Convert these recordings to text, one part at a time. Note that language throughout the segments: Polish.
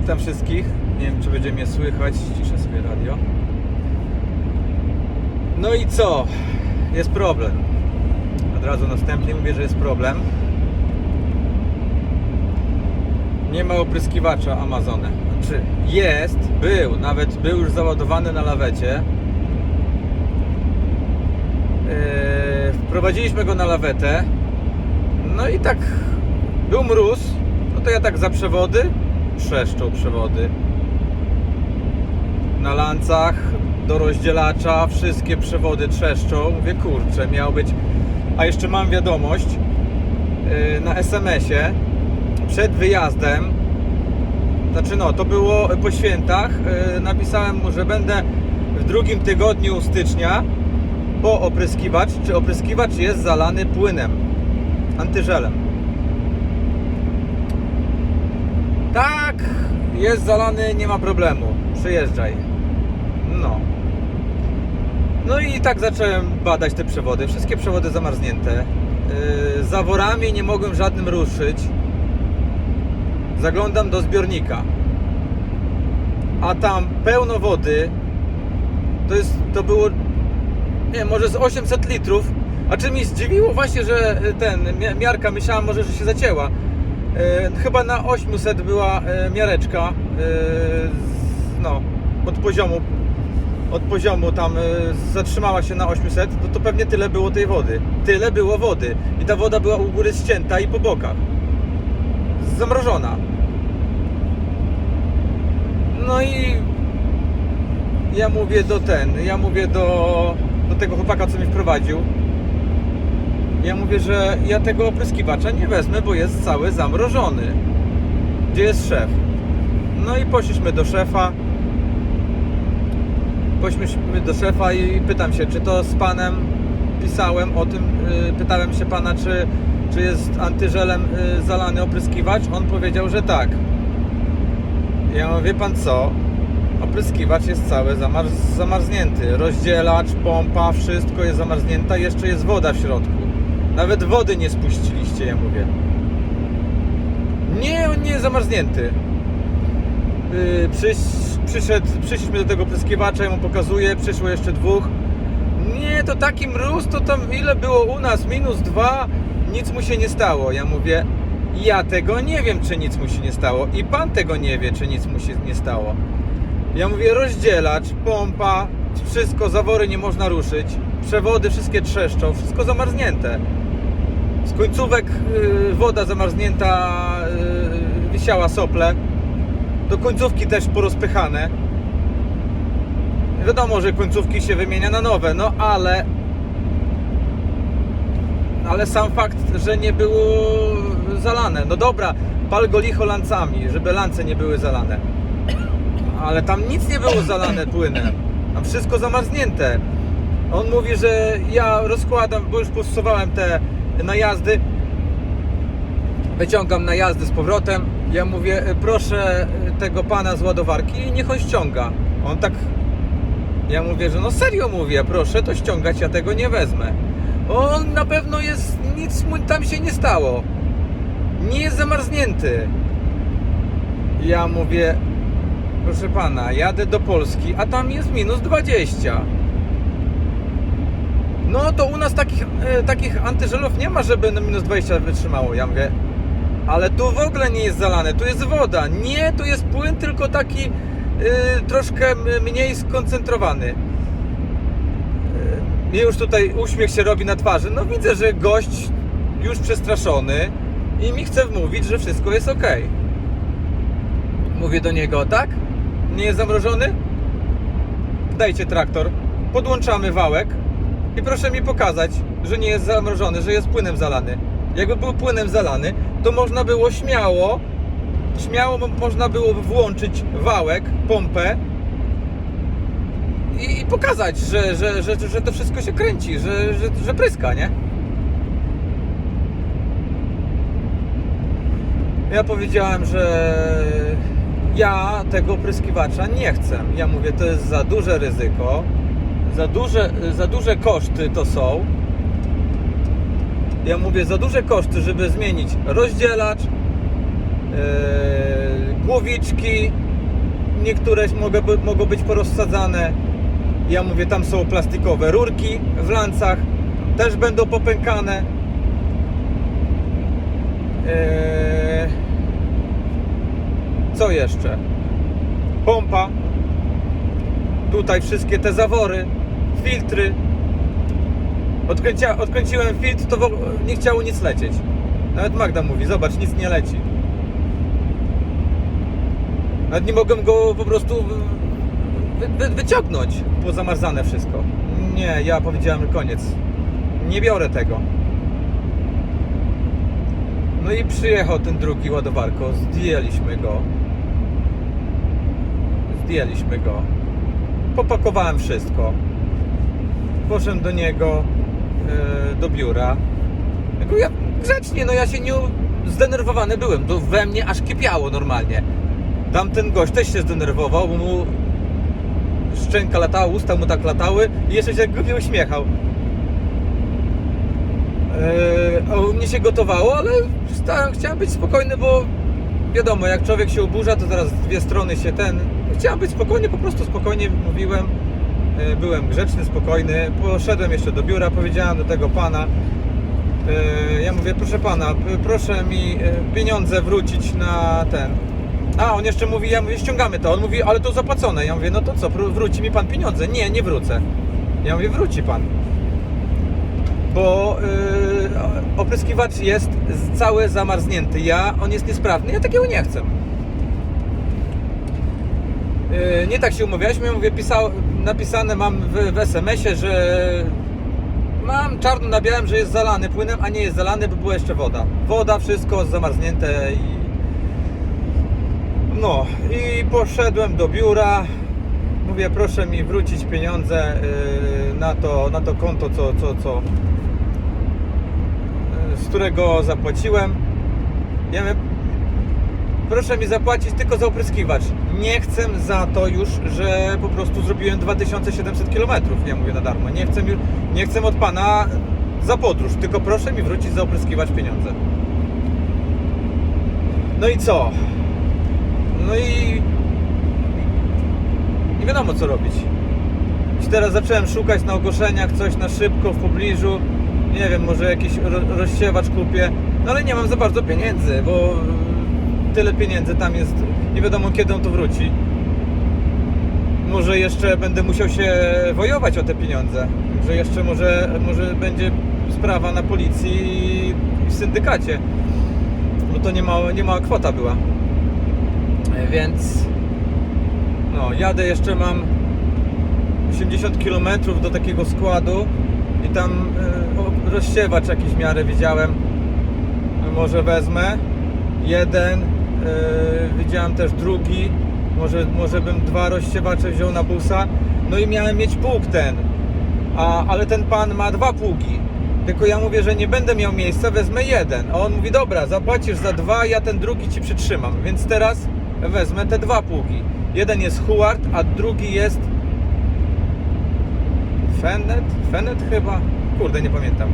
Witam wszystkich. Nie wiem, czy będzie mnie słychać. Ciszę sobie radio. No i co? Jest problem. Od razu następnie mówię, że jest problem. Nie ma opryskiwacza Amazony. Znaczy jest, był, nawet był już załadowany na lawecie. Yy, wprowadziliśmy go na lawetę. No i tak był mróz. No to ja tak za przewody trzeszczą przewody. Na lancach do rozdzielacza wszystkie przewody trzeszczą. Mówię, kurczę, miał być. A jeszcze mam wiadomość yy, na SMS-ie przed wyjazdem. Znaczy no, to było po świętach. Yy, napisałem mu, że będę w drugim tygodniu stycznia po opryskiwacz, czy opryskiwacz jest zalany płynem, antyżelem. Tak, jest zalany, nie ma problemu. Przyjeżdżaj. No. No i tak zacząłem badać te przewody. Wszystkie przewody zamarznięte. Yy, zaworami nie mogłem żadnym ruszyć. Zaglądam do zbiornika. A tam pełno wody. To jest, to było, nie wiem, może z 800 litrów. A czy mi zdziwiło właśnie, że ten, mi- miarka, myślałem może, że się zacięła. E, chyba na 800 była e, miareczka e, no, od poziomu od poziomu tam zatrzymała się na 800 no to pewnie tyle było tej wody. Tyle było wody. I ta woda była u góry ścięta i po bokach. Zamrożona. No i ja mówię do ten ja mówię do, do tego chłopaka co mnie wprowadził ja mówię, że ja tego opryskiwacza nie wezmę, bo jest cały zamrożony. Gdzie jest szef? No i poszliśmy do szefa. Poszliśmy do szefa i pytam się, czy to z panem pisałem o tym, yy, pytałem się pana, czy, czy jest antyżelem yy, zalany opryskiwacz. On powiedział, że tak. Ja mówię, wie pan co? Opryskiwacz jest cały zamarz zamarznięty. Rozdzielacz, pompa, wszystko jest zamarznięte, jeszcze jest woda w środku. Nawet wody nie spuściliście, ja mówię. Nie, on nie jest zamarznięty. Yy, przyszedł, przyszliśmy do tego pryskiwacza, ja mu pokazuję, przyszło jeszcze dwóch. Nie, to taki mróz, to tam ile było u nas? Minus dwa, nic mu się nie stało. Ja mówię, ja tego nie wiem, czy nic mu się nie stało. I pan tego nie wie, czy nic mu się nie stało. Ja mówię, rozdzielacz, pompa, wszystko, zawory nie można ruszyć, przewody wszystkie trzeszczą, wszystko zamarznięte. Z końcówek y, woda zamarznięta y, wisiała sople, do końcówki też porozpychane. Wiadomo, że końcówki się wymienia na nowe, no ale ale sam fakt, że nie było zalane. No dobra, pal go licho lancami, żeby lance nie były zalane ale tam nic nie było zalane płynem. Tam wszystko zamarznięte. On mówi, że ja rozkładam, bo już postosowałem te najazdy. Wyciągam najazdy z powrotem. Ja mówię, "E, proszę tego pana z ładowarki niech on ściąga. On tak. Ja mówię, że no serio mówię, proszę to ściągać, ja tego nie wezmę. On na pewno jest, nic mu tam się nie stało. Nie jest zamarznięty. Ja mówię, Proszę pana, jadę do Polski, a tam jest minus 20. No to u nas takich, e, takich antyżelów nie ma, żeby na minus 20 wytrzymało. Ja mówię, ale tu w ogóle nie jest zalane, tu jest woda. Nie, tu jest płyn, tylko taki e, troszkę mniej skoncentrowany. E, I już tutaj uśmiech się robi na twarzy. No widzę, że gość już przestraszony i mi chce wmówić, że wszystko jest ok. Mówię do niego, tak? Nie jest zamrożony? Dajcie traktor, podłączamy wałek i proszę mi pokazać, że nie jest zamrożony, że jest płynem zalany. Jakby był płynem zalany, to można było śmiało, śmiało mo- można było włączyć wałek, pompę i, i pokazać, że, że, że, że to wszystko się kręci, że, że, że pryska, nie? Ja powiedziałem, że ja tego opryskiwacza nie chcę. Ja mówię, to jest za duże ryzyko, za duże, za duże koszty to są. Ja mówię, za duże koszty, żeby zmienić rozdzielacz, yy, głowiczki, niektóre mogą, mogą być porozsadzane. Ja mówię, tam są plastikowe rurki w lancach, też będą popękane. Eee, co jeszcze? Pompa. Tutaj wszystkie te zawory, filtry. Odkręcia, odkręciłem filtr, to nie chciało nic lecieć. Nawet Magda mówi, zobacz, nic nie leci. Nawet nie mogłem go po prostu wy, wy, wyciągnąć, było zamarzane wszystko. Nie, ja powiedziałem koniec. Nie biorę tego. No i przyjechał ten drugi ładowarko, zdjęliśmy go. Zdjęliśmy go. Popakowałem wszystko. Poszedłem do niego, e, do biura. Ja grzecznie, no ja się nie... Zdenerwowany byłem, to we mnie aż kipiało normalnie. Tamten gość też się zdenerwował, bo mu szczęka latała, usta mu tak latały i jeszcze się głupio uśmiechał. Eee, a u mnie się gotowało, ale stałem, chciałem być spokojny, bo wiadomo, jak człowiek się oburza, to zaraz dwie strony się ten... Chciałem być spokojny, po prostu spokojnie mówiłem. Eee, byłem grzeczny, spokojny. Poszedłem jeszcze do biura, powiedziałem do tego pana, eee, ja mówię, proszę pana, proszę mi e, pieniądze wrócić na ten... A, on jeszcze mówi, ja mówię, ściągamy to. On mówi, ale to zapłacone. Ja mówię, no to co, wró- wróci mi pan pieniądze? Nie, nie wrócę. Ja mówię, wróci pan. Bo yy, opryskiwacz jest cały zamarznięty. Ja, on jest niesprawny, ja takiego nie chcę. Yy, nie tak się umawialiśmy, ja mówię, pisał, napisane mam w, w SMS-ie, że mam czarno na białym, że jest zalany płynem, a nie jest zalany, bo była jeszcze woda. Woda, wszystko zamarznięte i no i poszedłem do biura. Mówię, proszę mi wrócić pieniądze yy, na to, na to konto, co, co, co, yy, z którego zapłaciłem. Ja mówię, proszę mi zapłacić tylko za opryskiwacz. Nie chcę za to już, że po prostu zrobiłem 2700 km. Ja mówię na darmo. Nie chcę, nie chcę od pana za podróż, tylko proszę mi wrócić za opryskiwacz pieniądze. No i co? No i nie wiadomo co robić. I teraz zacząłem szukać na ogłoszeniach coś na szybko w pobliżu. Nie wiem, może jakiś ro- rozsiewacz kupię. No ale nie mam za bardzo pieniędzy, bo tyle pieniędzy tam jest. Nie wiadomo kiedy on to wróci. Może jeszcze będę musiał się wojować o te pieniądze. Że jeszcze może, może będzie sprawa na policji i w syndykacie. Bo to nie mała, nie mała kwota była. Więc no, jadę jeszcze mam 80 km do takiego składu i tam e, rozsiewacz jakiś miarę widziałem. Może wezmę jeden, widziałem też drugi. Może, może bym dwa rozsiewacze wziął na busa. No i miałem mieć pług ten. A, ale ten pan ma dwa pługi. Tylko ja mówię, że nie będę miał miejsca, wezmę jeden. A on mówi, dobra, zapłacisz za dwa, ja ten drugi ci przytrzymam. Więc teraz wezmę te dwa pługi. Jeden jest Huart, a drugi jest Fenet? Fenet chyba? Kurde, nie pamiętam.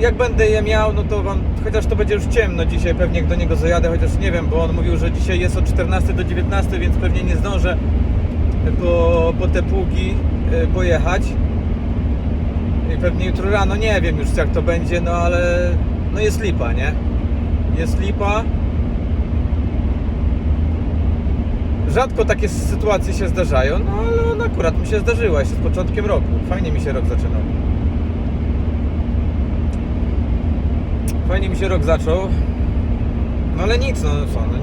Jak będę je miał, no to wam, chociaż to będzie już ciemno dzisiaj, pewnie do niego zajadę, chociaż nie wiem, bo on mówił, że dzisiaj jest od 14 do 19, więc pewnie nie zdążę po, po te pługi y, pojechać. I pewnie jutro rano, nie wiem już jak to będzie, no ale no jest lipa, nie? Jest lipa. Rzadko takie sytuacje się zdarzają, no ale ona akurat mi się zdarzyła jeszcze z początkiem roku. Fajnie mi się rok zaczynał. Fajnie mi się rok zaczął. No ale nic, no co, no,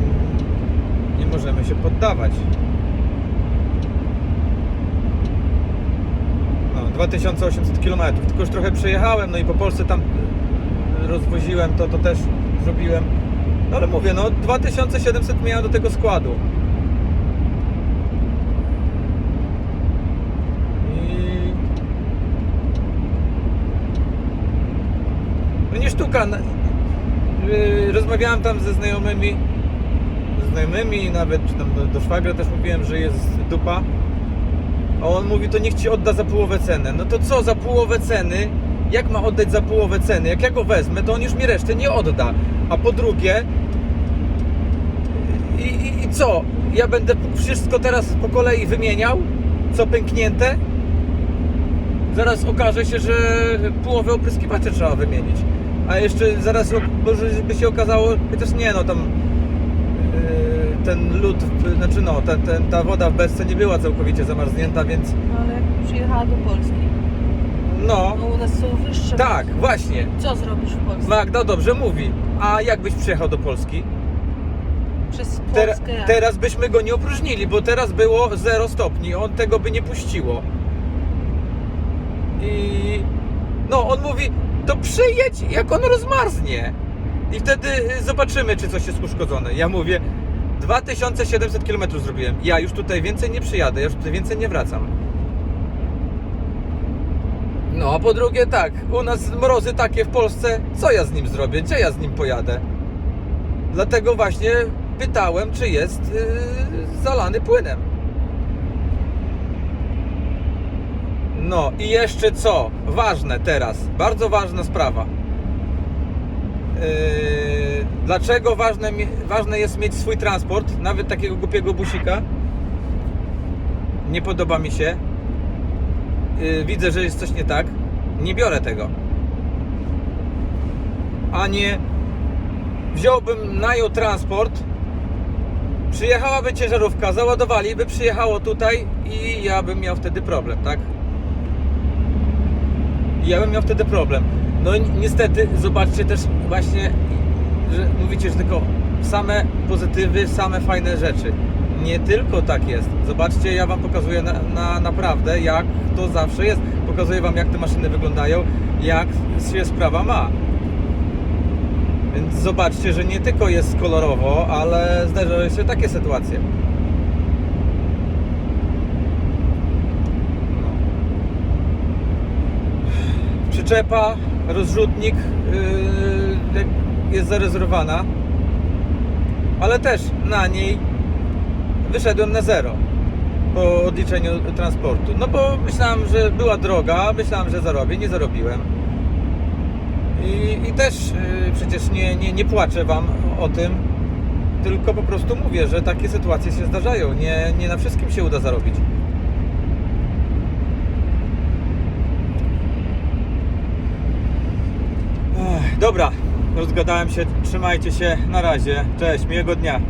nie możemy się poddawać. No, 2800 km, tylko już trochę przejechałem, no i po Polsce tam rozwoziłem, to, to też zrobiłem. No ale mówię, no 2700 miałem do tego składu. I... No nie sztuka. Rozmawiałem tam ze znajomymi, ze znajomymi, nawet czy tam do, do szwagra też mówiłem, że jest dupa. A on mówi, to niech ci odda za połowę cenę. No to co za połowę ceny? Jak ma oddać za połowę ceny? Jak ja go wezmę, to on już mi resztę nie odda. A po drugie, co? Ja będę wszystko teraz po kolei wymieniał, co pęknięte. Zaraz okaże się, że połowę opryskiwaczy trzeba wymienić. A jeszcze zaraz może by się okazało, chociaż nie no tam yy, ten lód, znaczy no, ten, ten, ta woda w besce nie była całkowicie zamarznięta, więc No ale jak przyjechała do Polski, no, no u nas są wyższe. tak, właśnie. Co zrobisz w Polsce? Magda dobrze mówi. A jakbyś przyjechał do Polski? Przez Ter- Polskę jak? teraz byśmy go nie opróżnili, bo teraz było 0 stopni, on tego by nie puściło. I no, on mówi, to przyjedź, jak on rozmarznie. I wtedy y, zobaczymy, czy coś jest uszkodzone. Ja mówię, 2700 km zrobiłem. Ja już tutaj więcej nie przyjadę, ja już tutaj więcej nie wracam. No, a po drugie tak, u nas mrozy takie w Polsce, co ja z nim zrobię, gdzie ja z nim pojadę? Dlatego właśnie pytałem, czy jest yy, zalany płynem. No i jeszcze co? Ważne teraz, bardzo ważna sprawa. Yy, dlaczego ważne, ważne jest mieć swój transport, nawet takiego głupiego busika? Nie podoba mi się. Yy, widzę, że jest coś nie tak. Nie biorę tego. A nie wziąłbym, najął transport, przyjechałaby ciężarówka, załadowaliby, przyjechało tutaj i ja bym miał wtedy problem, tak? I Ja bym miał wtedy problem. No i niestety, zobaczcie też właśnie, że mówicie, że tylko same pozytywy, same fajne rzeczy. Nie tylko tak jest. Zobaczcie, ja Wam pokazuję na, na naprawdę, jak to zawsze jest. Pokazuję Wam, jak te maszyny wyglądają, jak się sprawa ma. Więc zobaczcie, że nie tylko jest kolorowo, ale zdarzają się takie sytuacje. Przyczepa, rozrzutnik yy, jest zarezerwowana, ale też na niej wyszedłem na zero po odliczeniu transportu. No bo myślałem, że była droga, myślałem, że zarobię, nie zarobiłem. I, i też y, przecież nie, nie, nie płaczę Wam o tym, tylko po prostu mówię, że takie sytuacje się zdarzają. Nie, nie na wszystkim się uda zarobić. Dobra, rozgadałem się. Trzymajcie się. Na razie. Cześć, miłego dnia.